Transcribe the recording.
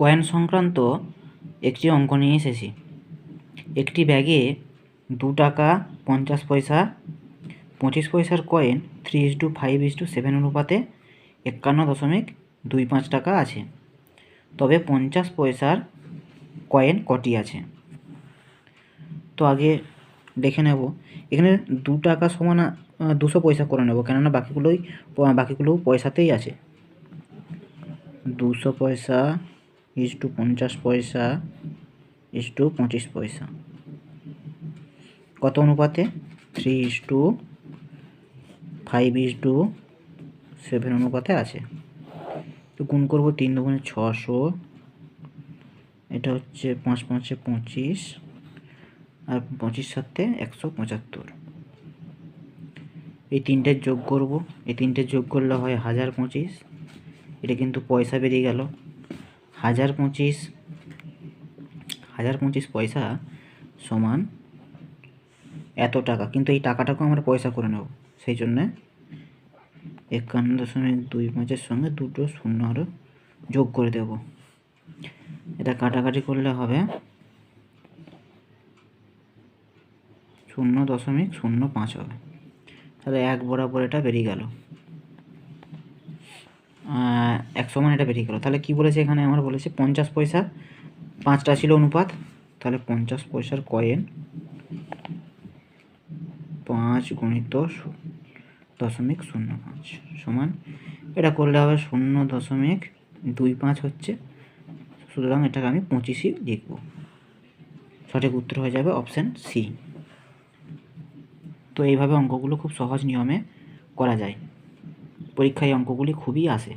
Coin সংক্রান্ত একটি অঙ্ক নিয়ে এসেছি। একটি ব্যাগে দু টাকা পঞ্চাশ পয়সা, পঁচিশ পয়সার coin three is to five is to seven অনুপাতে একান্ন দশমিক দুই পাঁচ টাকা আছে। তবে পঞ্চাশ পয়সার কয়েন কটি আছে? তো আগে দেখে নেব। এখানে দু টাকা সমান দুশো পয়সা করে নেব, কেননা বাকিগুলোই, বাকিগুলো পয়সাতেই আছে। দুশো পয়সা ইস টু পঞ্চাশ পয়সা ইস টু পঁচিশ পয়সা। কত অনুপাতে? Three is to five is to seven অনুপাতে আছে। তো গুণ করব তিন দুগুণে ছশো, এটা হচ্ছে পাঁচ পাঁচে পঁচিশ, আর পঁচিশ সাথে একশো পঁচাত্তর। এই তিনটের যোগ করব, এই তিনটের যোগ করলে হয় হাজার পঁচিশ। এটা কিন্তু পয়সা বেরিয়ে গেল। হাজার পঁচিশ হাজার পঁচিশ পয়সা সমান এত টাকা। কিন্তু এই টাকাটাকেও আমরা পয়সা করে নেব। সেই জন্যে একান্ন দশমিক দুই পাঁচের সঙ্গে দুটো শূন্য আরও যোগ করে দেব। এটা কাটাকাটি করলে হবে শূন্য দশমিক শূন্য পাঁচ হবে। তাহলে এক বরাবর এটা বেরিয়ে গেল। এক সমান এটা বেরিয়ে গেল তাহলে কি বলেছে এখানে? আমার বলেছে পঞ্চাশ পয়সা, পাঁচটা ছিল অনুপাত। তাহলে পঞ্চাশ পয়সার কয়েন পাঁচ গুণিত দশমিক শূন্য পাঁচ সমান, এটা করলে হবে শূন্য দশমিক দুই পাঁচ হচ্ছে। সুতরাং এটাকে আমি পঁচিশই লিখব। সঠিক উত্তর হয়ে যাবে অপশান সি। তো এইভাবে অঙ্কগুলো খুব সহজ নিয়মে করা যায়। পরীক্ষায় অঙ্কগুলি খুবই আসে।